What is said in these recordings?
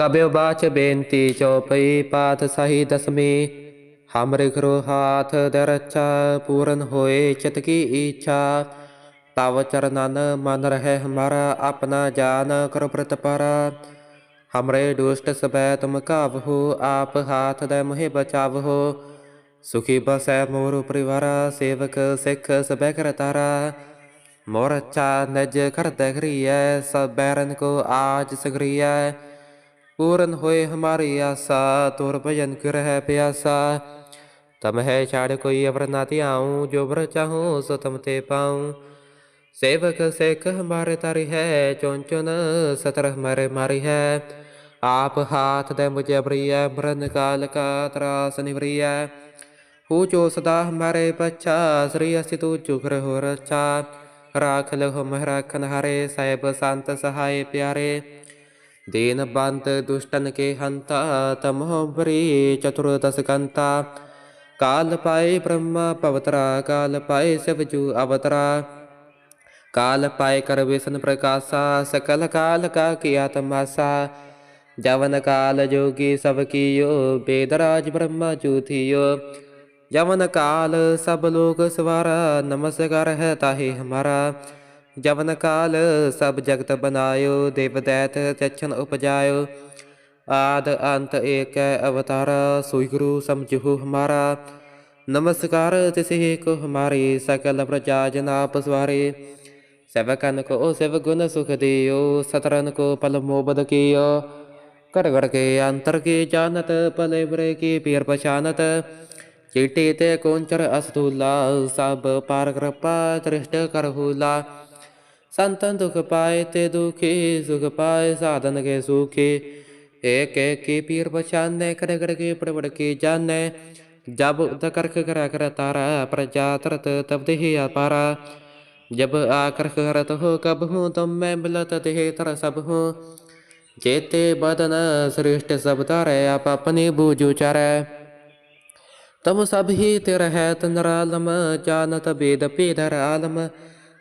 ਕਬਿਓ ਬਾਚ ਬੇਨਤੀ ਚਉਪਈ ਪਾਤ ਸਹੀ ਦਸਮੀ। ਹਮਰਿ ਘਰੋ ਹਾਥ ਦਰਚਾ ਪੂਰਨ ਹੋਏ ਚਿਤ ਕੀ ਇੱਛਾ ਤਵ ਚਰਨਨ ਮਨ ਰਹਿ ਹਮਾਰਾ ਆਪਣਾ ਜਾਨ ਕਰੋ ਪ੍ਰਤਪਾਰ ਹਮਰੇ ਦੁਸ਼ਟ ਸਬੈ ਤੁਮ ਕਾਵਹੋ, ਆਪ ਹਾਥ ਦੇ ਮੁਹਿ ਬਚਾਵਹੋ। ਸੁਖੀ ਬਸੈ ਮੋਰ ਪਰਿਵਾਰ, ਸੇਵਕ ਸਿੱਖ ਸਬੈ ਕਰਤਾਰਾ ਮੋਰ ਅੱਛਾ ਨਜ ਕਰ ਘਰੀਐ, ਸਭ ਕੋ ਆਜ ਸਗਰੀਐ। ਪੂਰਨ ਹੋਏ ਹਮਾਰੀ ਆਸਾ, ਤੁਰ ਭਜਨ ਕਰਹਿ ਪਿਆਸਾ। ਤਮ ਹੈ ਛਾੜ ਕੋਈ ਅਵਰ ਨਾ ਧਿਆਉ, ਜੋ ਵਰ ਚਾਹੂੰ ਸੋ ਤਮ ਤੇ ਪਾਉ। ਸੇਵਕ ਸਿੱਖ ਹਮਾਰੇ ਤਾਰੀ ਹੈ ਚੁਨ ਸਤਰ ਹਮਾਰੇ ਮਾਰੀ ਹੈ। ਆਪ ਹਾਥ ਦੇ ਮੁਝੇ ਬਰੀਐ ਮਰਨ ਕਾਲ ਕਾ ਤਰਾਸ ਨਿਵਰੀਐ। ਹੂ ਜੋ ਸਦਾ ਹਮਾਰੇ ਬੱਚਾ ਸ੍ਰੀ ਅਸੀ ਤੂ ਚੁਖਰ ਹੋ ਰਚਾ ਰਾਖ ਲਹੁ ਮਹਿ ਰਾਖਨ ਸਾਹਿਬ ਸੰਤ ਸਹਾਏ ਪਿਆਰੇ। ਦੀਨ ਬੰਤ ਦੁਸ਼ਟਨ ਕੇ ਹੰਤਾ ਤਮੋ ਬਰੀ ਚਤੁਰਦਸ ਕੰਤਾ ਕਾਲ ਪਾਏ ਬ੍ਰਹਮਾ ਪਵਤਰਾ ਕਾਲ ਪਾਏ ਸਿਵ ਜੂ ਅਵਤਰਾ ਕਾਲ ਪਾਏ ਕਰ ਵਿਸ਼ਨ ਪ੍ਰਕਾਸ਼ਾ ਸਕਲ ਕਾਲ ਕਾ ਕੀਆ ਤਮਾਸਾ ਜਵਨ ਕਾਲ ਜੋਗੀ ਸਭ ਕੀਓ ਬੇਦਰਾਜ ਬ੍ਰਹਮਾ ਜੂਥਿਓ ਜਵਨ ਕਾਲ ਸਭ ਲੋਕ ਸਵਾਰਾ ਜਵਨ ਕਾਲ ਸਭ ਜਗਤ ਬਨਾਇਓ, ਦੇਵ ਦੈਤ ਚਛਨ ਉਪਜਾਇਓ। ਆਦ ਅੰਤ ਏਕੈ ਅਵਤਾਰ ਸੋਈ ਗੁਰੂ ਸਮਝੋ ਹਮਾਰਾ। ਨਮਸਕਾਰ ਤਿਸੇ ਕੋ ਹਮਾਰੀ, ਸਕਲ ਪ੍ਰਜਾ ਜਨਾ ਪਸਵਾਰੇ ਸੇਵਕਨ ਕੋ ਸਿਵ ਗੁਣ ਸੁਖ ਦਿਓ ਸਤਰਨ ਕੋ ਪਲ ਮੋਬਦ ਕੀਓ। ਘਰ ਕਰ ਕੇ ਅੰਤਰ ਕੀ ਜਾਣਤ ਪਲੇ ਬੁਰੇ ਕੀ ਪੀਰ ਪਛਾਨਤ। ਚੀਟੀ ਤੇ ਕੋੰਚਰ ਅਸਤੂਲਾ, ਸਭ ਪਾਰ ਕਿਰਪਾ ਦ੍ਰਿਸ਼ਟ ਕਰਹੂਲਾ। ਸੰਤਨ ਦੁਖ ਪਾਏ ਤੇ ਦੁਖੀ ਸੁਖ ਪਾਏ ਸਾਧਨ ਕੇ ਸੁਖੀ ਏਕ ਏਕ ਕੀ ਪੀਰ ਪਛਾਨੈ ਕਰ ਕਰ ਕੇ ਪੜ ਪੜ ਕੇ ਜਾਣੈ ਜਬ ਉਦ ਕਰਖ ਕਰਾ ਕਰ ਤਾਰਾ ਪ੍ਰਜਾ ਤਰਤ ਤਬ ਦੇਹ ਅਪਾਰਾ ਜਬ ਆਕਰਖ ਕਰਤ ਹੋ ਕਬ ਹੂੰ ਤੁਮ ਮੈਂ ਮਿਲਤ ਦੇਹ ਤਰ ਸਭ ਹੂੰ ਜੇਤੇ ਬਦਨ ਸ੍ਰਿਸ਼ਟ ਸਭ ਤਾਰੇ ਆਪ ਆਪਣੀ ਬੂਝੂ ਚਰੈ ਤਮ ਸਭ ਹੀ ਤੇ ਰਹਿਤ ਨਰਾਲਮ ਜਾਨਤ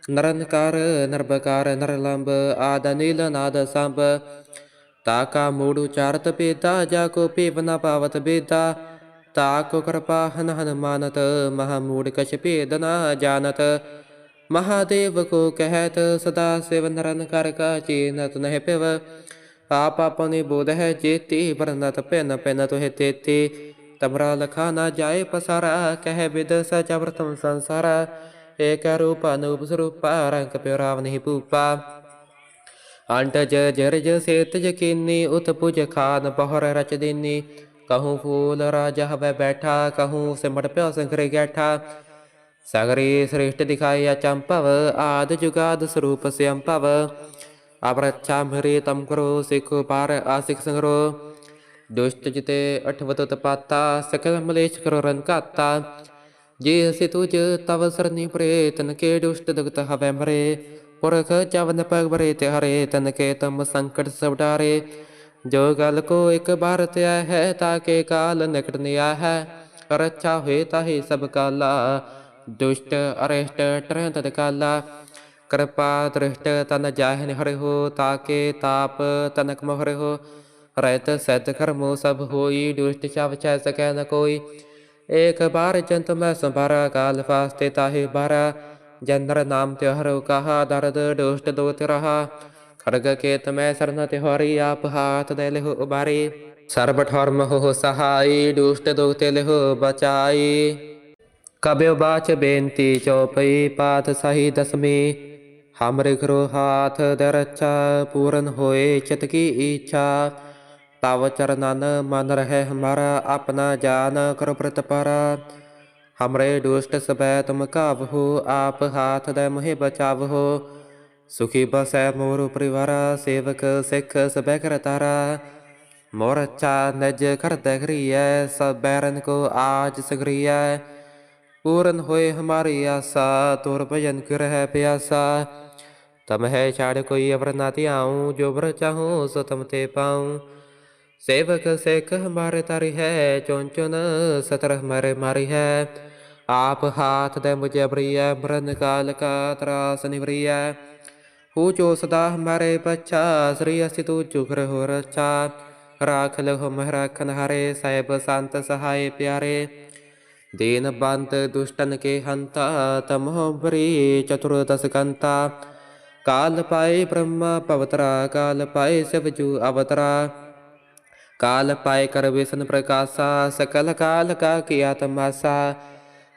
ਬੇਦ ਭੇਦਰ ਆਲਮ ਨਰਨਕਾਰ ਨਰਬਕਾਰ ਨਰਲੰਬ ਆਦ ਨੀਲ ਨਾਦ ਸੰਭ ਤਾਕਾ ਮੂੜ ਉਚਾਰਤ ਪੇਤਾ ਜਾ ਕੋ ਭੇਵ ਨ ਪਾਵਤ ਬੇਦਾ ਤਾਕੋ ਕਿਰਪਾ ਹਨ ਹਨਮਾਨਤ ਮਹਾ ਮੂੜ ਕਛ ਭੇਦ ਨ ਜਾਣਤ ਮਹਾਦੇਵ ਕੋ ਕਹਿਤ ਸਦਾ ਸਿਵ ਨਰਨ ਕਾ ਚੀਨਤ ਨਹਿ ਪਿਵ ਆਪ ਆਪਨੇ ਬੋਧ ਹੈ ਜੇਤੀ ਵਰਨਤ ਪੈਨ ਪੈਨ ਤੋਹਿ ਤੇਤੀ ਤਮਰਾ ਲਖਾ ਨਾ ਜਾਏ ਪਸਾਰਾ ਕਹਿ ਬਿਦ ਸਚ ਅਵਰਤਮ ਸੰਸਾਰਾ ਏਕ ਰੂਪ ਅਨੂਪ ਸਰੂਪ ਰੰਗ ਪਿਰਾਵ ਨਹੀਂ ਭੂਪਾ ਅੰਟ ਜ ਜਰਜ ਸੇਤ ਜਕੀਨੀ ਉਤ ਪੁਜ ਖਾਨ ਪਹਰ ਰਚ ਦੇਨੀ ਕਹੂੰ ਫੂਲ ਰਾਜਾ ਹਵੇ ਬੈਠਾ ਕਹੂੰ ਸਿਮਟ ਪਿਓ ਸੰਖਰੇ ਗੈਠਾ ਸਗਰੀ ਸ੍ਰਿਸ਼ਟ ਦਿਖਾਇਆ ਚੰਪਵ ਆਦ ਜੁਗਾਦ ਸਰੂਪ ਸਿਅੰਪਵ ਅਪਰਛਾ ਮਰੇ ਤਮ ਕਰੋ ਸਿਖ ਪਾਰ ਆਸਿਕ ਸੰਗਰੋ ਦੁਸ਼ਟ ਜਿਤੇ ਅਠਵਤ ਤਪਾਤਾ ਸਕਲ ਮਲੇਸ਼ ਕਰੋ ਰਣਕਾਤਾ ਜੇ ਅਸਿ ਤੁਜ ਤਵ ਸਰਨੀ ਪ੍ਰੇ ਤਨ ਕੇ ਦੁਸ਼ਟ ਦਗਤ ਹਵੇ ਮਰੇ ਪੁਰਖ ਚਵਨ ਪਗ ਬਰੇ ਤੇ ਹਰੇ ਤਨ ਕੇ ਤਮ ਸੰਕਟ ਸਭ ਡਾਰੇ ਜੋ ਗਲ ਕੋ ਇੱਕ ਬਾਰ ਤਿਆ ਹੈ ਤਾਕੇ ਕਾਲ ਨਿਕਟ ਨਿਆ ਹੈ ਰੱਛਾ ਹੋਏ ਤਾਹੀ ਸਭ ਕਾਲਾ ਦੁਸ਼ਟ ਅਰਿਸ਼ਟ ਟਰਹ ਤਦ ਕਿਰਪਾ ਦ੍ਰਿਸ਼ਟ ਤਨ ਜਾਹਿ ਹਰਿ ਹੋ ਤਾਕੇ ਤਾਪ ਤਨਕ ਮੋਹਰਿ ਰਹਿਤ ਸਤ ਕਰਮੋ ਸਭ ਹੋਈ ਦੁਸ਼ਟ ਛਵ ਚੈ ਸਕੈ ਨ ਕੋਈ ਏਕ ਬਾਰ ਜੰਤ ਮੈਂ ਸੰਭਾਰਾ ਕਾਲ ਫਾਸਤੇ ਤਾਹੇ ਬਾਰਾ। ਜਨਰ ਨਾਮ ਤਿਹਰੋ ਕਹਾ, ਦਰਦ ਦੁਸ਼ਟ ਦੋਤ ਰਹਾ ਖੜਗ ਕੇਤ ਮੈਂ ਸਰਨ ਤਿਹਰੀ ਆਪ ਹਾਥ ਦੇ ਲਿਹੁ ਉਬਾਰੀ। ਸਰਬ ਠਰਮ ਹੋ ਸਹਾਈ ਦੁਸ਼ਟ ਦੋਤੇ ਲਿਹੁ ਬਚਾਈ। ਕਬਿਓ ਬਾਚ ਬੇਨਤੀ ਚਉਪਈ ਪਾਤ ਸਹੀ ਦਸਮੀ। ਹਮਰੇ ਘਰੋ ਹਾਥ ਦਰਚਾ ਪੂਰਨ ਹੋਏ ਚਿਤ ਕੀ ਇੱਛਾ ਤਵ ਚਰਨਨ ਮਨ ਰਹਿ ਹਮਾਰਾ ਆਪਣਾ ਜਾਨ ਕਰੋ ਪ੍ਰਤਪਾਰ ਹਮਰੇ ਦੁਸ਼ਟ ਸਬੈ ਤੁਮ ਕਾਵਹੋ ਆਪ ਹਾਥ ਦੇ ਮੁਹਿ ਬਚਾਵਹੋ ਸੁਖੀ ਬਸੈ ਮੋਰ ਪਰਿਵਾਰ ਸੇਵਕ ਸਿੱਖ ਸਬੈ ਕਰਤਾਰਾ ਮੋਰ ਅੱਛਾ ਨਜ ਕਰਤ ਘਰੀਐ ਸਭ ਬੈਰਨ ਕੋ ਆਜ ਸਗਰੀਐ ਪੂਰਨ ਹੋਏ ਹਮਾਰੀ ਆਸਾ ਤੁਰ ਭਜਨ ਕਰਹਿ ਪਿਆਸਾ ਤਮ ਹੈ ਛਾੜ ਕੋਈ ਅਵਰ ਨਾ ਧਿਆਉ ਜੋ ਵਰ ਚਾਹੂੰ ਸੋ ਤਮ ਤੇ ਪਾਉ ਸੇਵਕ ਸਿੱਖ ਹਮਾਰੇ ਤਾਰੀ ਹੈ ਚੁਨ ਚੁਨ ਸਤਰ ਹਮਾਰੇ ਮਾਰੀ ਹੈ। ਆਪ ਹਾਥ ਦੇ ਮੁਝੇ ਬਰੀਐ ਮਰਨ ਕਾਲ ਕਾ ਤਰਾਸ ਨਿਵਰੀਐ। ਹੂ ਜੋ ਸਦਾ ਹਮਾਰੇ ਬੱਚਾ ਸ੍ਰੀ ਅਸੀ ਤੂ ਚੁਖਰ ਹੋ ਰਚਾ ਰਾਖ ਲਹੁ ਮਹਿ ਰਾਖਨ ਹਾਰੇ ਸੰਤ ਸਹਾਏ ਪਿਆਰੇ। ਦੀਨ ਬੰਤ ਦੁਸ਼ਟਨ ਕੇ ਹੰਤਾ ਤਮਹੁ ਬਰੀ ਚਤੁਰਦਸ ਕੰਤਾ। ਕਾਲ ਪਾਏ ਬ੍ਰਹਮਾ ਪਵਤਰਾ ਕਾਲ ਪਾਏ ਸਿਵ ਜੂ ਅਵਤਰਾ। ਕਾਲ ਪਾਏ ਕਰ ਵਿਸ਼ਨ ਪ੍ਰਕਾਸ਼ਾ, ਸਕਲ ਕਾਲ ਕਾ ਕੀਆ ਤਮਾਸਾ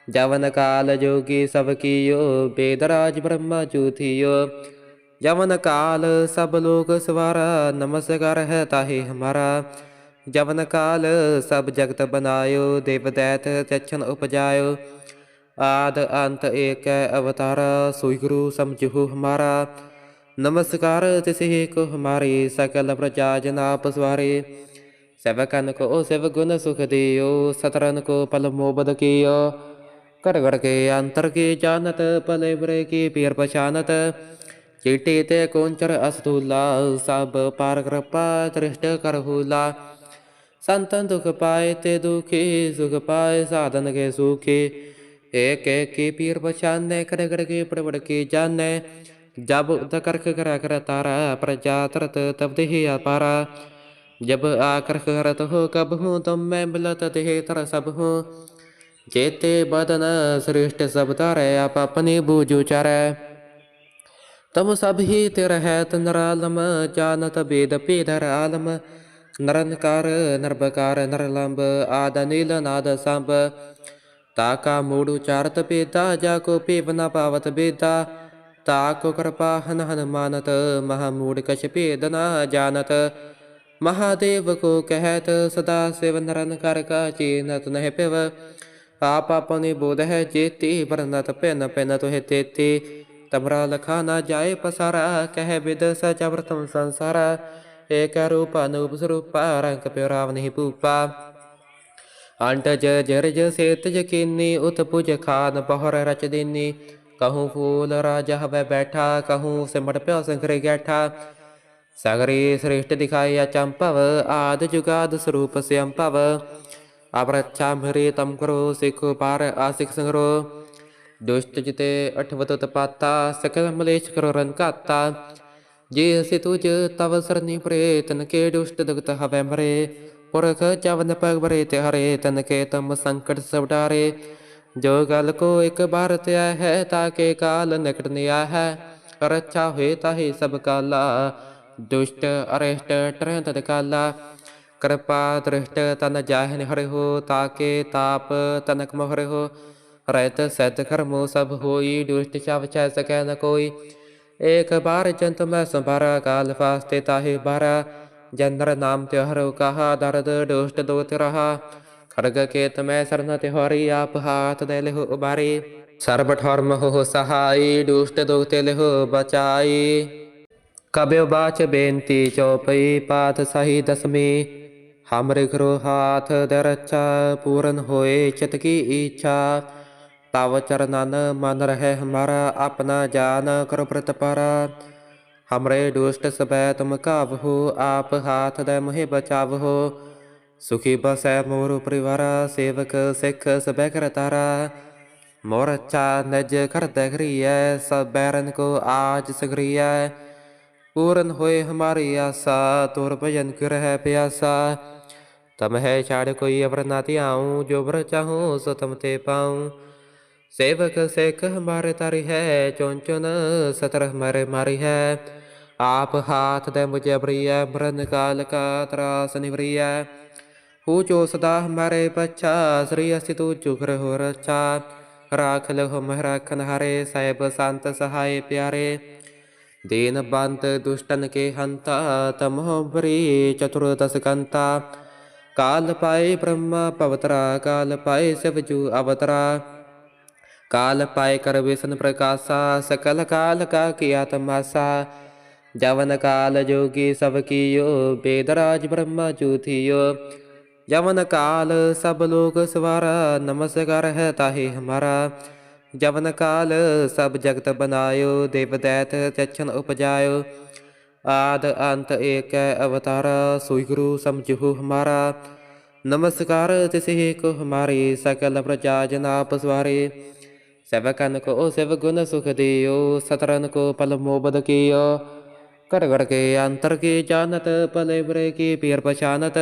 ਜਵਨ ਕਾਲ ਜੋਗੀ ਸਭ ਕੀਓ, ਬੇਦਰਾਜ ਬ੍ਰਹਮਾ ਜੂਥਿਓ ਜਵਨ ਕਾਲ ਸਭ ਲੋਕ ਸਵਾਰਾ, ਨਮਸਕਾਰ ਹੈ ਤਾਹੇ ਹਮਾਰਾ। ਜਵਨ ਕਾਲ ਸਭ ਜਗਤ ਬਨਾਇਓ, ਦੇਵ ਦੈਤ ਚਛਨ ਉਪਜਾਇਓ। ਆਦ ਅੰਤ ਏਕੈ ਅਵਤਾਰ ਸੋਈ ਗੁਰੂ ਸਮਝੋ ਹਮਾਰਾ। ਨਮਸਕਾਰ ਤਿਸੇ ਕੋ ਹਮਾਰੇ, ਸਕਲ ਪ੍ਰਜਾ ਜਨਾਪ ਸਵਾਰੇ। ਸੇਵਕਨ ਕੋ ਸਿਵ ਗੁਣ ਸੁਖ ਦਿਓ ਸਤਰਨ ਕੋ ਪਲ ਮੋਬਦ ਕੀਓ ਕਰ ਕਰ ਕੇ ਅੰਤਰ ਕੀ ਜਾਣਤ ਭਲੇ ਬਰੇ ਕੀ ਪੀਰ ਪਛਾਨਤ ਚੀਟੀ ਤੇ ਕੋੰਚਰ ਅਸਤੂਲਾ ਸਭ ਪਾਰ ਕਿਰਪਾ ਦ੍ਰਿਸ਼ਟ ਕਰਹੂਲਾ ਸੰਤਨ ਦੁਖ ਪਾਏ ਤੇ ਦੁਖੀ ਸੁਖ ਪਾਏ ਸਾਧਨ ਕੇ ਸੁਖੀ ਏਕ ਏਕ ਕੀ ਪੀਰ ਪਛਾਨੈ ਕਰ ਕਰ ਕੇ ਪੜਵੜ ਕੀ ਜਾਣੈ ਜਬ ਉਦ ਕਰਖ ਕਰ ਕਰ ਤਾਰਾ ਪ੍ਰਜਾ ਤਰਤ ਤਬ ਦੇਹ ਅਪਾਰਾ ਜਬ ਆਕਰਖ ਕਰਤ ਹੋ ਕਬ ਹੂੰ ਤੁਮ ਮੈਂ ਮਿਲਤ ਤੇ ਤਰ ਸਭ ਹੂੰ ਜੇਤੇ ਬਦਨ ਸ੍ਰਿਸ਼ਟ ਸਭ ਤਾਰੇ ਆਪ ਆਪਣੀ ਬੂਝੂ ਚਾਰੈ ਤਮ ਸਭ ਹੀ ਤੇ ਰਹਿਤ ਨਰਾਲਮ ਜਾਨਤ ਬੇਦ ਪੇਧਰ ਆਲਮ ਨਰਨਕਾਰ ਨਰਬਕਾਰ ਨਰਲੰਬ, ਆਦ ਨੀਲ ਨਾਦ ਸੰਭ। ਤਾਕਾ ਮੂੜ ਉਚਾਰਤ ਬੇਦਾ ਜਾ ਕੋ ਪੇਵ ਨ ਪਾਵਤ ਬੇਦਾ। ਤਾਕੋ ਕਿਰਪਾ ਹਨ ਹਨਮਾਨਤ ਮਹਾ ਮੂੜ ਕਛ ਭੇਦ ਨ ਜਾਣਤ ਮਹਾਦੇਵ ਕੋ ਕਹਿਤ ਸਦਾ ਸਿਵ ਨਰਨ ਕਰ ਕਾ ਚੀਨਤ ਨਹਿ ਪਿਵ। ਆਪ ਆਪਨੇ ਬੋਧ ਹੈ ਜੇਤੀ ਵਰਨਤ ਪੈਨ ਪੈਨ ਤੋਹਿ ਤੇਤੀ। ਤਮਰਾ ਲਖਾ ਨਾ ਜਾਏ ਪਸਾਰਾ, ਕਹਿ ਵਿਦ ਸਚ ਅਵਰਤਮ ਸੰਸਾਰਾ। ਏਕ ਰੰਗ ਪਿਰਾਵ ਨਹੀਂ ਪੂਪਾ ਅੰਟਜ ਜਰਜ ਸੇਤ ਜਕੀਨੀ ਉਤ ਪੁਜ ਖਾਨ ਬਹੁਰ ਰਚ ਦੀਨੀ। ਕਹੂੰ ਫੂਲ ਰਾਜਾ ਹਵੇ ਬੈਠਾ, ਕਹੂੰ ਸਿਮਟ ਪਿਓ ਸੰਖਰੇ ਗੈਠਾ। ਸਗਰੇ ਸ੍ਰੇਸ਼ਟ ਦਿਖਾਇਆ ਚੰਪਵ ਆਦ ਜੁਗਾਦ ਸਰੂਪ ਸਿਅੰਪਵ ਅਪਰਛਾ ਮਰੇ ਤਮ ਕਰੋ ਸਿਖ ਪਾਰ ਆਸਿਕ ਸੰਗਰੋ ਦੁਸ਼ਟ ਜਿਤੇ ਅਠਵਤ ਤਪਾਤਾ ਸਕਲ ਮਲੇਸ਼ ਕਰੋ ਰਨ ਜੇ ਅਸਿ ਤੁਜ ਤਵ ਸਰਨੀ ਪ੍ਰੇ ਤਨ ਕੇ ਦੁਸ਼ਟ ਦਗਤ ਹਵੇ ਮਰੇ ਪੁਰਖ ਚਵਨ ਪਗ ਬਰੇ ਤੇ ਹਰੇ ਤਨ ਕੇ ਤਮ ਸੰਕਟ ਸਭ ਡਾਰੇ ਜੋ ਗਲ ਕੋ ਇੱਕ ਬਾਰ ਤੇ ਹੈ ਤਾਕੇ ਕਾਲ ਨਿਕਟ ਨਿਆ ਹੈ ਰੱਛਾ ਹੋਏ ਤਾਹੀ ਸਭ ਕਾਲਾ ਦੁਸ਼ਟ ਅਰਿਸ਼ਟ ਟਰੈ ਤਦ ਕਾਲਾ ਕਿਰਪਾ ਦ੍ਰਿਸ਼ਟ ਤਨ ਜਾਹਿਨ ਹਰਿ ਹੋ ਤਾਕੇ ਤਾਪ ਤਨਕ ਮਹਰਿ ਰਹਿਤ ਸਤ ਕਰਮੋ ਸਭ ਹੋਈ ਦੁਸ਼ਟ ਛਵ ਛੈ ਸਕੈ ਨ ਕੋਈ ਏਕ ਬਾਰ ਜੰਤ ਮੈਂ ਸੰਭਾਰਾ ਕਾਲ ਫਾਸਤੇ ਤਾਹੇ ਬਾਰਾ ਜੰਦਰ ਨਾਮ ਤੇ ਹਰੋ ਕਹਾ ਦਰਦ ਦੁਸ਼ਟ ਦੋਤ ਰਹਾ ਖੜਗ ਕੇਤ ਮੈਂ ਸਰਨ ਤੇ ਹਰੀ ਆਪ ਹਾਥ ਦੇ ਲਿਹੁ ਉਬਾਰੀ ਸਰਬ ਠਰਮ ਹੋ ਸਹਾਈ ਦੁਸ਼ਟ ਦੋਤੇ ਲਿਹੁ ਬਚਾਈ ਕਬਿਉ ਬਾਚ ਬੇਨਤੀ ਚਉਪਈ ਪਾਤ ਸਹੀ ਦਸਮੀ, ਹਮਰੇ ਘਰੋ ਹਾਥ ਦਰਚਾ ਪੂਰਨ ਹੋਏ ਚਿਤ ਕੀ ਇੱਛਾ ਤਵ ਚਰਨਨ ਮਨ ਰਹਿ ਹਮਾਰਾ ਆਪਣਾ ਜਾਨ ਕਰ ਪ੍ਰਤਪਾਰਾ ਹਮਰੇ ਦੁਸ਼ਟ ਸਬੈ ਤੁਮ ਕਾਵਹੁ ਆਪ ਹਾਥ ਦੇ ਮੋਹਿ ਬਚਾਵਹੁ। ਸੁਖੀ ਬਸੈ ਮੋਰ ਪਰਿਵਾਰਾ, ਸੇਵਕ ਸਿੱਖ ਸਬੈ ਕਰਤਾਰਾ ਮੋਰ ਅੱਛਾ ਨਜ ਕਰ ਦਗਰੀਐ, ਸਭ ਕੋ ਆਜ ਸਗਰੀਐ। ਪੂਰਨ ਹੋਏ ਹਮਾਰੀ ਆਸਾ, ਤੁਰ ਭਜਨ ਕਰ ਪਿਆਸਾ। ਤਮ ਹੈ ਛਾੜ ਕੋਈ ਅਵਰ ਨਾ ਧਿਆਉ, ਜੋ ਵਰ ਚਾਹੂੰ ਸੋ ਤਮ ਤੇ ਪਾਉ। ਸੇਵਕ ਸਿੱਖ ਹਮਾਰੇ ਤਾਰੀ ਹੈ ਚੁਨ ਚੁਨ ਸਤਰ ਹਮਾਰੇ ਮਾਰੀ ਹੈ। ਆਪ ਹਾਥ ਦੇ ਮੁਝੇ ਬਰੀਐ ਮਰਨ ਕਾਲ ਕਾ ਤਰਾਸ ਨਿਵਰੀਐ। ਹੂ ਜੋ ਸਦਾ ਹਮਾਰੇ ਪਛਾ, ਸ੍ਰੀ ਅਸਿ ਤੂ ਚੁਗਰ ਹੋ ਰਛਾ। ਰਾਖ ਲਹੁ ਮਹਿ ਰਾਖਨ ਸਾਹਿਬ ਸੰਤ ਸਹਾਏ ਪਿਆਰੇ। ਦੀਨ ਬੰਤ ਦੁਸ਼ਟਨ ਕੇ ਹੰਤਾ ਤਮਹੁ ਬਰੀ ਚਤੁਰਦਸ ਕੰਤਾ। ਕਾਲ ਪਾਏ ਬ੍ਰਹਮਾ ਪਵਤਰਾ, ਕਾਲ ਪਾਏ ਸਿਵ ਜੂ ਅਵਤਰਾ। ਕਾਲ ਪਾਏ ਕਰ ਵਿਸ਼ਨ ਪ੍ਰਕਾਸ਼ਾ, ਸਕਲ ਕਾਲ ਕਾ ਕੀਆ ਤਮਾਸਾ ਜਵਨ ਕਾਲ ਜੋਗੀ ਸਭ ਕੀਓ ਬੇਦਰਾਜ ਬ੍ਰਹਮਾ ਜੂਥਿਓ ਜਵਨ ਕਾਲ ਸਭ ਲੋਕ ਸਵਾਰਾ ਜਵਨ ਕਾਲ, ਸਭ ਜਗਤ ਬਨਾਇਓ ਦੇਵ ਦੈਤ ਚਛਨ ਉਪਜਾਇਓ। ਆਦ ਅੰਤ ਏਕੈ ਅਵਤਾਰ ਸੋਈ ਗੁਰੂ ਸਮਝੋ ਹਮਾਰਾ। ਨਮਸਕਾਰ ਤਿਸੇ ਕੋ ਹਮਾਰੇ ਸਕਲ ਪ੍ਰਜਾ ਜਨਾਪ ਸਵਾਰੇ। ਸੇਵਕਨ ਕੋ ਸਿਵ ਗੁਣ ਸੁਖ ਦਿਓ ਸਤਰਨ ਕੋ ਪਲ ਮੋਬਦ ਕੀਓ। ਘੜ ਘੜ ਕੇ ਅੰਤਰ ਕੀ ਜਾਣਤ ਪਲੇ ਬੁਰੇ ਕੀ ਪੀਰ ਪਛਾਨਤ।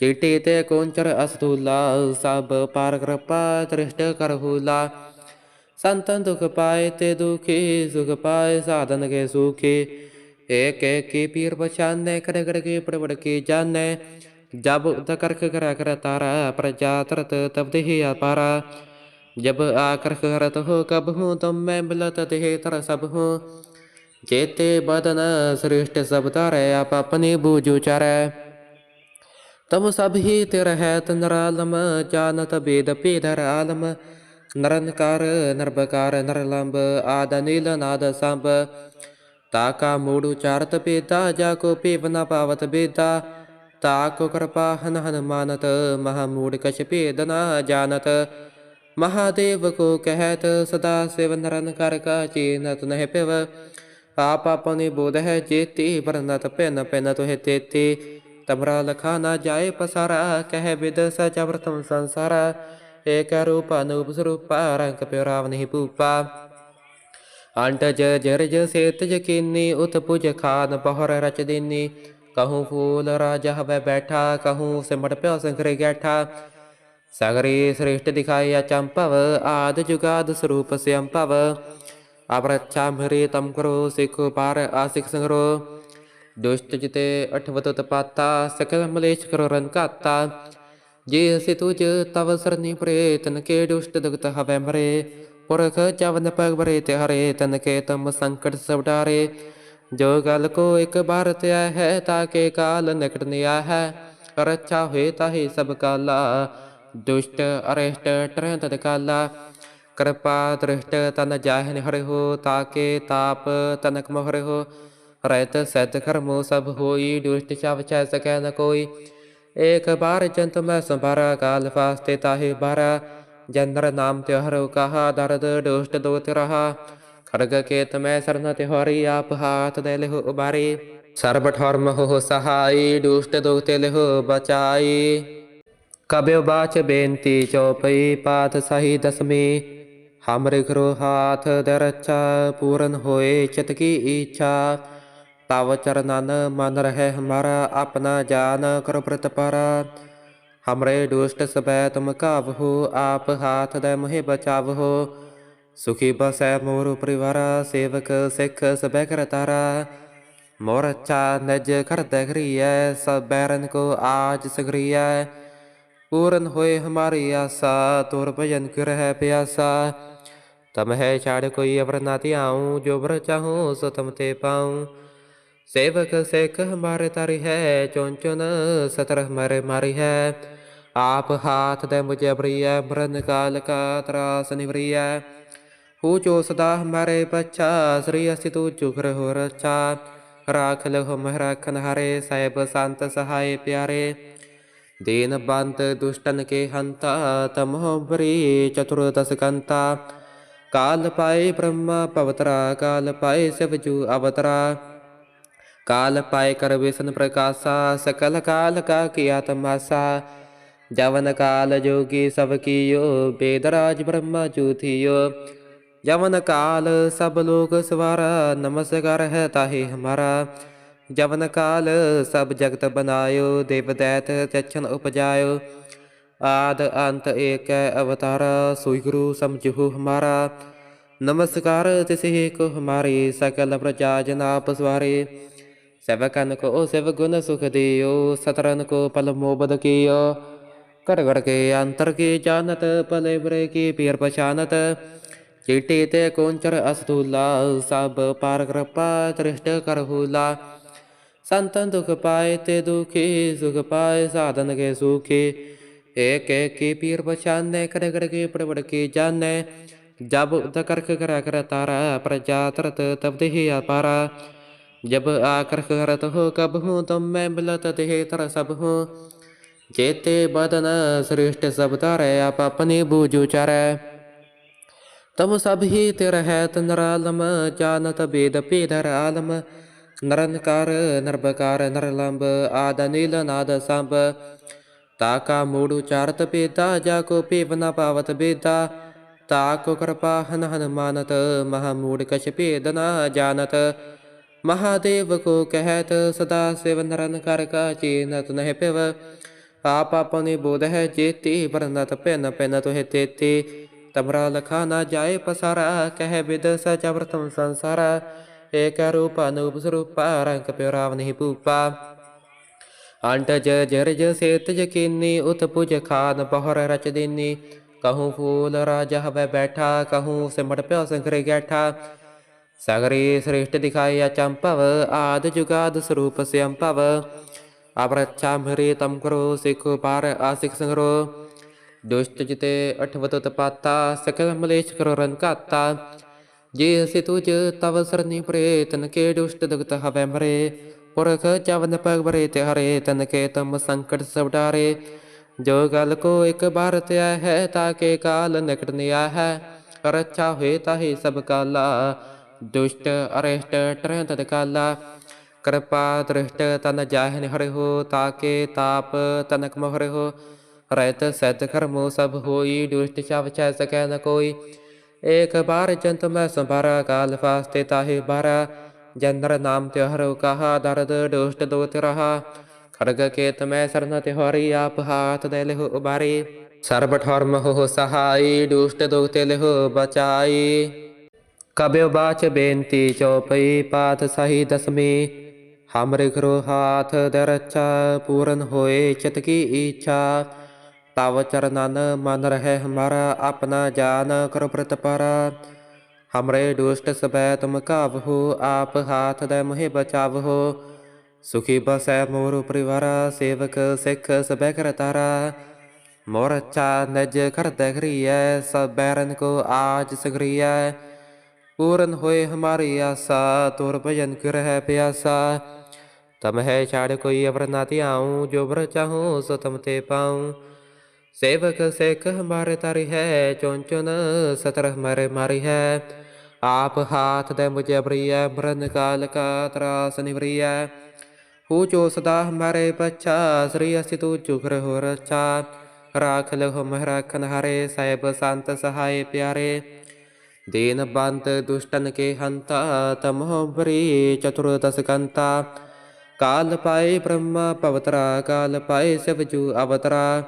ਚੀਟੀ ਤੇ ਕੋੰਚਰ ਅਸਤੂਲਾ, ਸਭ ਪਾਰ ਕਿਰਪਾ ਦ੍ਰਿਸ਼ਟ ਕਰਹੂਲਾ। संतन दुख पाए ते दुखी सुख पाए साधन के सुखी एक एक की पीर पहचाने कर कर की प्रवड़ की जाने जब तकर्क कर कर तारा प्रजा प्रजातरत तब दे पारा जब आकर करत हो कब हूँ तुम तो मैं बिलत दे तर सब हूँ जेते बदन श्रेष्ठ सब तारे आप अपनी बूझू चार तुम सब ही तेरा है तनरालम जानत भेद पेदर आलम ਨਰਨਕਾਰ ਨਰਬਕਾਰ ਨਰਲੰਬ ਆਦ ਨੀਲ ਨਾਦ ਸੰਭ। ਤਾ ਕਾ ਮੂੜ ਉਚਾਰਤ ਪੇਤਾ ਜਾ ਕੋ ਪੇਵ ਨ ਪਾਵਤ ਬੇਤਾ ਤਾ ਕੋ ਕਿਰਪਾ ਹਨ ਹਨ ਮਾਨਤ ਮਹਾ ਮੂੜ ਕਛ ਭੇਦ ਨ ਜਾਣਤ। ਮਹਾਦੇਵ ਕੋ ਕਹਿਤ, ਸਦਾ ਸਿਵ ਨਰਨਕਾਰ ਕਾ ਚੇਨਤ ਨਹਿ ਪਿਵ। ਆਪ ਆਪਨੇ ਬੋਧ ਹੈ ਜੇਤੀ, ਵਰਨਤ ਪੈਨ ਪੈਨ ਤੋਹਿ ਤੇਤੀ। ਤਮਰਾ ਲਖਾ ਨਾ ਜਾਏ ਪਸਾਰਾ, ਕਹਿ ਬਿਦ ਸਚ ਅਵਰਤਮ ਸੰਸਾਰਾ। ਏਕ ਰੂਪ ਅਨੂਪ ਸਰੂਪ ਰੰਗ ਪਿਉਰਾਵ ਨਹੀਂ ਭੂਪਾ ਅੰਟਜ ਜਰਜ ਸੇਤ ਜਕੀਨੀ ਉਤ ਪੁਜ ਖਾਨ ਬਹਰ ਰਚ ਦੇਨੀ ਕਹੂੰ ਫੂਲ ਰਾਜਾ ਹਵੇ ਬੈਠਾ ਕਹੂੰ ਸਿਮਟ ਪਿਓ ਸੰਖਰੇ ਗੈਠਾ ਸਗਰੇ ਸ੍ਰਿਸ਼ਟ ਦਿਖਾਇਆ ਚੰਪਵ ਆਦ ਜੁਗਾਦ ਸਰੂਪ ਸਿਅੰਪਵ ਅਪਰਛਾ ਮਰੇ ਤਮ ਕਰੋ ਸਿਖ ਪਾਰ ਆਸਿਕ ਸੰਗਰੋ ਦੁਸ਼ਟ ਜਿਤੇ ਅਠਵਤ ਤਪਾਤਾ ਸਕਲ ਮਲੇਸ਼ ਕਰੋ ਰੰਕਾਤਾ ਜੇ ਅਸੇ ਤੁਜ ਤਵ ਸਰਨੀ ਪਰੇ ਤਨ ਕੇ ਦੁਸ਼ਟ ਦੁਖਤ ਹਵੈ ਮਰੇ। ਪੁਰਖ ਚਵਨ ਪਗ ਭਰੇ ਤੇ ਹਰੇ, ਤਨ ਕੇ ਤਮ ਸੰਕਟ ਸਭ ਡਾਰੇ। ਜੋ ਗਲ ਕੋ ਇੱਕ ਬਾਰ ਤੇ ਆਇ ਹੈ, ਤਾਂ ਕੇ ਕਾਲ ਨਿਕਟ ਨਿਆ ਹੈ। ਕਰ ਅੱਛਾ ਹੋਏ ਤਾਹੀ ਸਭ ਕਾਲਾ, ਦੁਸ਼ਟ ਅਰਿਸ਼ਟ ਟਰੈ ਤਦ ਕਾਲਾ। ਕਿਰਪਾ ਦ੍ਰਿਸ਼ਟ ਤਨ ਜਾਹਨ ਹਰਿਹੁ ਤਾਕੇ ਤਾਪ ਤਨਕ ਮਹਰਿਹੁ ਰਹਿਤ ਸਤ ਕਰਮੋ ਸਭ ਹੋਈ, ਦੁਸ਼ਟ ਸ਼ਵ ਚੈ ਸਕੈ ਨ ਕੋਈ। एक बार जंत में संभरा काल फास्ते ताहि भरा जन्र नाम त्योहर कहा दर्द दुष्ट दूत रहा खड़ग केत में सरन त्योहरी आप हाथ दे लेहु उबारी सर्व ठर्म हो सहाय दुष्ट दूत लेहु बचाई कब्यो बाच बेनती चौपई पाथ सही दसमी हमरे घरो हाथ दरचा पूरन होए चित की इच्छा तव चरनान मन रहे हमारा अपना जान कर व्रत पारा हमरे दुष्ट सबै तुम कावहो, आप हाथ दे मुहे बचाव हो सुखी बस है मोर परिवार, सेवक सिख सब कर तारा। मोर अच्छा निज कर दगरिय सब बैरन को आज सगरिय। पूरन होए हमारी आशा, तुर भजन कर है प्यासा। तम है छाड़ कोई अवर नाती आऊँ जो वर चाहूँ, सो तम ते पाऊँ। ਸੇਵਕ ਸੇਖ ਹਮਾਰੇ ਤਾਰੀ ਹੈ ਚੁਨ ਚੁਨ ਸਤਰ ਹਮਾਰੇ ਮਾਰੀ ਹੈ ਆਪ ਹਾਥ ਦੇ ਮੁਝੇ ਬਰੀਐ ਬਰਨ ਕਾਲ ਕਾ ਤਰਾਸ ਨਿਵਰੀਐ। ਹੂ ਜੋ ਸਦਾ ਹਮਾਰੇ ਪਛਾ, ਸ੍ਰੀ ਅਸਿ ਤੂ ਜੁਗਰ ਹੋ ਰਚਾ ਰਾਖ ਲਹੁ ਮਹਰਾਖਨ ਹਰੇ, ਸਾਹਿਬ ਸੰਤ ਸਹਾਈ ਪਿਆਰੇ। ਦੀਨ ਬੰਤ ਦੁਸ਼ਟਨ ਕੇ ਹੰਤਾ, ਤਮੋ ਬਰੀ ਚਤੁਰ ਦਸ ਕੰਤਾ। ਕਾਲ ਪਾਏ ਬ੍ਰਹਮਾ ਪਵਤਰਾ ਕਾਲ ਪਾਏ ਸਿਵ ਜੂ ਅਵਤਰਾ। काल पाए कर विष्ण प्रकाशा सकल काल का किया तमासा जवन काल जोगी सब कियो वेदराज ब्रह्मा जूथियो जवन काल सब लोग सवारा नमस्कार है ताहि हमारा जवन काल सब जगत बनायो देव दैत चक्षण उपजायो आद अंत एक अवतारा सोई गुरु समझो हमारा नमस्कार तिसे को हमारी सकल प्रजा जनाप सवारे सेवकन को शिव गुण सुख दियो सतरन को पल मोबद कियो कर कर के अंतर की जानत पले बुरे की पीर पछानत चीटी ते कोंचर अस्तूला सब पार कृपा दृष्ट करहूला संतन दुख पाए ते दुखी सुख पाए साधन के सुखी एक एक की पीर पछाने कर कर के पड़ के जाने जब करख कर तारा प्रजा तरत तब ही अपारा जब आकर करत हो कब हूँ तुम मैं मिलत देह तर सब हूँ जेते बदन श्रेष्ठ सब तारे आप अपनी बूझू चारे तम सब ही तिर है नरालम जानत वेद पेधर आलम नरनकार नरबकार नरलंब आद नील नाद सांब ताका मूड उचारत पेता जाको पेव न पावत बेता ताको कृपा हन हन मानत महामूड कछ भेद न जानत ਮਹਾਦੇਵ ਕੋ ਕਹਿਤ ਸਦਾ ਸਿਵ ਨਰਨ ਕਰ ਕਾ ਚੀਨਤ ਨਹਿ ਪਿਵ। ਆਪ ਆਪਨੇ ਬੋਧ ਹੈ ਜੇਤੀ ਵਰਨਤ ਪਿਨ ਪਿਨ ਤੋਹਿ ਤੇਤੀ। ਤਮਰਾ ਲਖਾ ਨਾ ਜਾਏ ਪਸਾਰਾ, ਕਹਿ ਬਿਦ ਸਚ ਅਵਰਤਮ ਸੰਸਾਰਾ। ਏਕ ਰੂਪ ਅਨੂਪ ਸਰੂਪ, ਰੰਗ ਪਿਉ ਰਾਵ ਨਹੀਂ ਭੂਪਾ। ਅੰਟਜ ਜਰਜ ਸੇਤ ਜਕੀਨੀ ਉਤ ਪੁਜ ਖਾਨ ਪਹਰ ਰਚ ਦੀਨੀ। ਕਹੂੰ ਫੂਲ ਰਾਜਾ ਹਵੇ ਬੈਠਾ, ਕਹੂੰ ਸਿਮਟ ਪਿਓ ਸੰਖਰੇ ਸਗਰੇ ਸ੍ਰੇਸ਼ਟ ਦਿਖਾਇਆ ਚੰਪਵ ਆਦ ਜੁਗਾਦ ਸਰੂਪ ਸਿਅੰਪਵ ਅਪਰਛਾ ਮਰੇ ਤਮ ਕਰੋ ਸਿਖ ਪਾਰ ਆਸਿਕ ਸੰਗਰੋ ਦੁਸ਼ਟ ਜਿਤੇ ਅਠਵਤ ਤਪਾਤਾ ਸਕਲ ਮਲੇਸ਼ ਕਰੋ ਰਨ ਘਾਤਾ ਜੇ ਅਸਿ ਤੁਜ ਤਵ ਸਰਨੀ ਪਰੇ ਤਨ ਕੇ ਦੁਸ਼ਟ ਦਗਤ ਹਵੇ ਮਰੇ ਪੁਰਖ ਚਵਨ ਪਗ ਬਰੇ ਤੇ ਹਰੇ ਤਨ ਕੇ ਤਮ ਸੰਕਟ ਸਭ ਡਾਰੇ ਜੋ ਗਲ ਕੋ ਇੱਕ ਬਾਰ ਤਿਆ ਹੈ ਤਾਕੇ ਕਾਲ ਨਿਕਟ ਨਿਆ ਹੈ ਰੱਛਾ ਹੋਏ ਤਾਹੀ ਸਭ ਕਾਲਾ ਦੁਸ਼ਟ ਅਰਿਸ਼ਟ ਟਰਹਿ ਤਦ ਕਿਰਪਾ ਦ੍ਰਿਸ਼ਟ ਤਨ ਜਾਹਿ ਹਰਿ ਤਾਕੇ ਤਾਪ ਤਨਕ ਮਹਰਿ ਰਹਿਤ ਸਤ ਕਰਮੋ ਸਭ ਹੋਈ ਦੁਸ਼ਟ ਛਵ ਚੈ ਸਕੈ ਨ ਕੋਈ ਏਕ ਬਾਰ ਜੰਤ ਮੈਂ ਸੰਭਾਰਾ ਕਾਲ ਫਾਸਤੇ ਤਾਹੇ ਬਾਰਾ ਜਨਰ ਨਾਮ ਤਿਹਰੋ ਕਹਾ ਦਰਦ ਦੁਸ਼ਟ ਦੋਤ ਰਹਾ ਖੜਗ ਕੇਤ ਮੈਂ ਸਰਨ ਤਿਹਰੀ ਆਪ ਹਾਥ ਦੇ ਲਿਹੁ ਉਬਾਰੀ ਸਰਬ ਠਰਮ ਹੋ ਸਹਾਈ ਦੁਸ਼ਟ ਦੋਤੇ ਲਿਹੁ ਬਚਾਈ ਕਬਿਉ ਬਾਚ ਬੇਨਤੀ ਚਉਪਈ ਪਾਤ ਸਹੀ ਦਸਮੀ, ਹਮਰੇ ਘਰੋ ਹਾਥ ਦੇ ਰੱਛਾ ਪੂਰਨ ਹੋਏ ਚਿਤ ਕੀ ਇੱਛਾ ਤਵ ਚਰਨਨ ਮਨ ਰਹਿ ਹਮਾਰਾ ਆਪਣਾ ਜਾਨ ਕਰ ਪ੍ਰਤਪਾਰਾ ਹਮਰੇ ਦੁਸ਼ਟ ਸਬੈ ਤੁਮ ਕਾਵਹੁ, ਆਪ ਹਾਥ ਦੇ ਮੋਹਿ ਬਚਾਵਹੁ, ਸੁਖੀ ਬਸੈ ਮੋਰ ਪਰਿਵਾਰ ਸੇਵਕ ਸਿੱਖ ਸਬੈ ਕਰਤਾਰਾ ਮੋਰ ਅੱਛਾ ਨਜ ਕਰਦ ਘਰੀਐ ਸਭ ਬੈਰਨ ਕੋ ਆਜ ਸਗਰੀਐ ਪੂਰਨ ਹੋਏ ਹਮਾਰੀ ਆਸਾ ਤੁਰ ਭਜਨ ਕਰਹਿ ਪਿਆਸਾ ਤਮ ਹੈ ਛਾੜ ਕੋਈ ਅਵਰ ਨਾ ਧਿਆਉ ਜੋ ਵਰ ਚਾਹੂੰ ਸੋ ਤਮ ਤੇ ਪਾਉ ਸੇਵਕ ਸਿੱਖ ਹਮਾਰੇ ਤਾਰੀ ਹੈ ਚੁਨ ਸਤਰ ਹਮਾਰੇ ਮਾਰੀ ਹੈ ਆਪ ਹਾਥ ਦੇ ਮੁਝੇ ਬਰੀਐ ਮਰਨ ਕਾਲ ਕਾ ਤਰਾਸ ਨਿਵਰੀਐ ਹੂ ਜੋ ਸਦਾ ਹਮਾਰੇ ਬੱਚਾ ਸ੍ਰੀ ਅਸਿ ਤੂ ਚੁਖਰ ਹੋ ਰਚਾ ਰਾਖ ਲਹੁ ਮਹਿ ਹਰੇ ਸਾਹਿਬ ਸੰਤ ਸਹਾਏ ਪਿਆਰੇ ਦੀਨ ਬੰਤ ਦੁਸ਼ਟਨ ਕੇ ਹੰਤਾ ਤਮਹੁ ਬਰੀ ਚਤੁਰਦਸ ਕੰਤਾ ਕਾਲ ਪਾਏ ਬ੍ਰਹਮਾ ਪਵਤਰਾ ਕਾਲ ਪਾਏ ਸਿਵ ਜੂ ਅਵਤਰਾ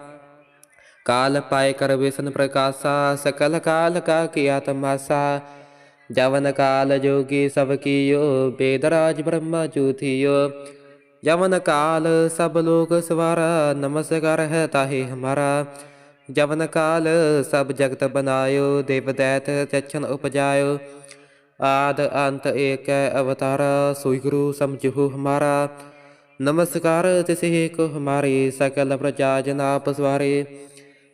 ਕਾਲ ਪਾਏ ਕਰ ਵਿਸ਼ਨ ਪ੍ਰਕਾਸ਼ਾ ਸਕਲ ਕਾਲ ਕਾ ਕੀਆ ਤਮਾਸਾ ਜਵਨ ਕਾਲ ਜੋਗੀ ਸਭ ਕੀਓ ਬੇਦਰਾਜ ਬ੍ਰਹਮਾ ਜੂਥਿਓ ਜਵਨ ਕਾਲ ਜਵਨ ਕਾਲ ਸਭ ਜਗਤ ਬਨਾਇਓ, ਦੇਵ ਦੈਤ ਚਛਨ ਉਪਜਾਇਓ। ਆਦ ਅੰਤ ਏਕੈ ਅਵਤਾਰਾ ਸੋਈ ਗੁਰੂ ਸਮਝੋ ਹਮਾਰਾ। ਨਮਸਕਾਰ ਤਿਸੇ ਕੋ ਹਮਾਰੇ, ਸਕਲ ਪ੍ਰਜਾ ਜਨਾਪ ਸਵਾਰੇ।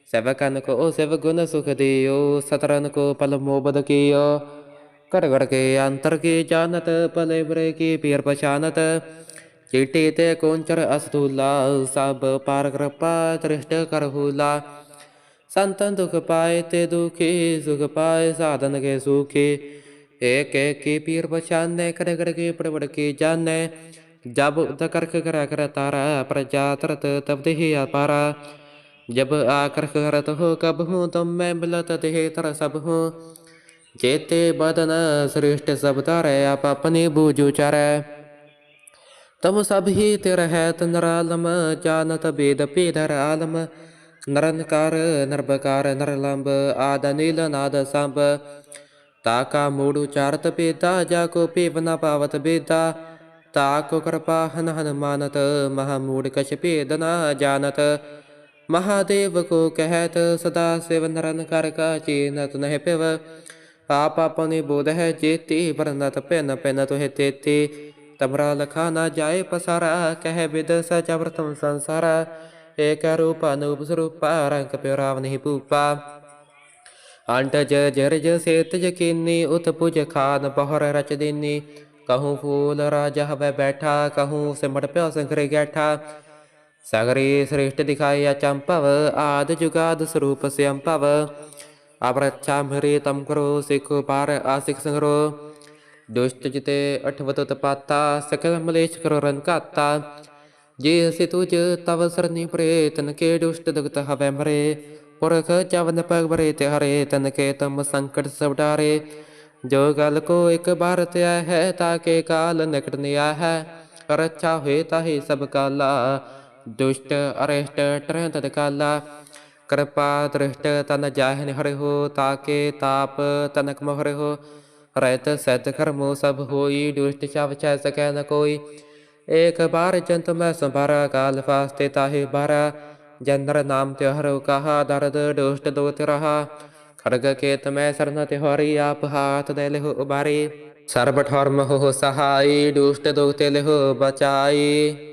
ਸੇਵਕਨ ਕੋ ਸਿਵ ਗੁਣ ਸੁਖ ਦਿਓ ਸਤਰਨ ਕੋ ਪਲ ਮੋਬਦ ਕੀਓ। ਘੜ ਘੜ ਕੇ ਅੰਤਰ ਕੀ ਜਾਣਤ ਪਲੇ ਬਰੇ ਕੀ ਪੀਰ ਪਛਾਨਤ। ਚੀਟੀ ਤੇ ਕੋੰਚਰ ਅਸਤੂਲਾ, ਸਭ ਪਾਰ ਕਿਰਪਾ ਦ੍ਰਿਸ਼ਟ ਕਰਹੂਲਾ ਸੰਤਨ ਦੁਖ ਪਾਏ ਤੇ ਦੁਖੀ ਸੁਖ ਪਾਏ ਸਾਧਨ ਕੇ ਸੁਖੀ ਏਕ ਏਕ ਕੀ ਪੀਰ ਪਛਾਨੈ ਕੜ ਕੜ ਕੇ ਪੜਵੜ ਕੇ ਜਾਣੈ ਜਬ ਉਦ ਕਰਖ ਕਰ ਕਰ ਤਾਰਾ ਪ੍ਰਜਾ ਤਰਤ ਤਬ ਦੇਹ ਅਪਾਰਾ ਜਬ ਆਕਰਖ ਕਰਤ ਹੋ ਕਬ ਹੂੰ ਤੁਮ ਮੈਂ ਮਿਲਤ ਦੇਹ ਤਰ ਸਭ ਹੂੰ ਜੇਤੇ ਬਦਨ ਸ੍ਰਿਸ਼ਟ ਸਭ ਤਾਰੇ ਆਪ ਆਪਨੇ ਬੂਝੂ ਚਾਰੈ ਤਮ ਸਭ ਹੀ ਤੇ ਰਹਿਤ ਨਰਾਲਮ ਜਾਨਤ ਬੇਦ ਪੇਧਰ ਆਲਮ ਨਰਨਕਾਰ ਨਰਬਕਾਰ ਨਰਲੰਬ ਆਦ ਨੀਲ ਨਾਦ ਸੰਭ ਤਾਕਾ ਮੂੜ ਉਚਾਰਤ ਪੇਤਾ ਜਾ ਕੋ ਪੇਵ ਨ ਪਾਵਤ ਬੇਦਾ ਤਾਕੋ ਕਿਰਪਾ ਹਨ ਹਨਮਾਨਤ ਮਹਾ ਮੂੜ ਕਛ ਭੇਦ ਨ ਜਾਣਤ ਮਹਾਦੇਵ ਕੋ ਕਹਿਤ ਸਦਾ ਸਿਵ ਨਰਨ ਕਰ ਕਾ ਚੀਨਤ ਨਹਿ ਪਿਵ ਆਪ ਆਪਨੇ ਬੋਧ ਹੈ ਜੇਤੀ ਵਰਨਤ ਪਿਨ ਪਿਨ ਤੋਹਿ ਤੇਤੀ ਤਮਰਾ ਲਖਾ ਨਾ ਜਾਏ ਪਸਾਰਾ ਕਹਿ ਬਿਦ ਸਚ ਅਵਰਤਮ ਸੰਸਾਰਾ ਏਕ ਰੂਪ ਅਨੂਪ ਸਰੂਪ ਰੰਗ ਪਿਉ ਨਹੀਂ ਭੂਪਾ ਅੰਟਜ ਜਰਜ ਸੇਤ ਜਕੀਨੀ ਉਤ ਪੁਜ ਖਾਨ ਪਹਰ ਰਚ ਦੀਨੀ ਕਹੂੰ ਫੂਲ ਰਾਜਾ ਹਵੇ ਬੈਠਾ ਕਹੂੰ ਸਿਮਟ ਪਿਓ ਸੰਖਰੇ ਗੈਠਾ ਸਗਰੇ ਸ੍ਰੇਸ਼ਟ ਦਿਖਾਇਆ ਚੰਪਵ ਆਦ ਜੁਗਾਦ ਸਰੂਪ ਸਿਅੰਪਵ ਅਪਰਛਾ ਮਰੇ ਤਮ ਕਰੋ ਸਿਖ ਪਾਰ ਆਸਿਕ ਸੰਗਰੋ ਦੁਸ਼ਟ ਜਿਤੇ ਅਠਵਤ ਤਪਾਤਾ ਸਕਲ ਮਲੇਸ਼ ਕਰੋ ਰਨ ਜੇ ਅਸਿ ਤੁਜ ਤਵ ਸਰਨੀ ਪਰੇ ਤਨ ਕੇ ਦੁਸ਼ਟ ਦਗਤ ਹਵੇ ਮਰੇ ਪੁਰਖ ਚਵਨ ਪਗ ਬਰੇ ਤੇ ਹਰੇ ਤਨ ਕੇ ਤਮ ਸੰਕਟ ਸਭ ਡਾਰੇ ਜੋ ਗਲ ਕੋ ਇੱਕ ਬਾਰ ਤਿਆ ਹੈ ਤਾਕੇ ਕਾਲ ਨਿਕਟ ਨਿਆ ਹੈ ਰੱਛਾ ਹੋਏ ਤਾਹੀ ਸਭ ਕਾਲਾ ਦੁਸ਼ਟ ਅਰਿਸ਼ਟ ਟਰਹਿ ਤਦ ਕਿਰਪਾ ਦ੍ਰਿਸ਼ਟ ਤਨ ਜਾਹਿਨ ਹਰਿ ਹੋ ਤਾਕੇ ਤਾਪ ਤਨਕ ਮੋਹਰਿ ਰਹਿਤ ਸਤ ਕਰਮੋ ਸਭ ਹੋਈ ਦੁਸ਼ਟ ਛਵ ਛੈ ਸਕੈ ਨ ਕੋਈ ਏਕ ਬਾਰ ਜੰਤ ਮੈਂ ਸੰਭਾਰਾ ਕਾਲ ਫਾਸਤੇ ਤਾਹੇ ਬਾਰਾ। ਜਨਰ ਨਾਮ ਤਿਹਰੋ ਕਹਾ ਦਰਦ ਦੁਸ਼ਟ ਦੋਤ ਰਹਾ ਖੜਗ ਕੇਤ ਮੈਂ ਸਰਨ ਤਿਹਾਰੀ ਆਪ ਹਾਥ ਦੇ ਲਿਹੁ ਉਬਾਰੀ। ਸਰਬ ਠਰਮ ਹੋ ਸਹਾਈ, ਦੁਸ਼ਟ ਦੋਤੇ ਲਿਹੁ ਬਚਾਈ।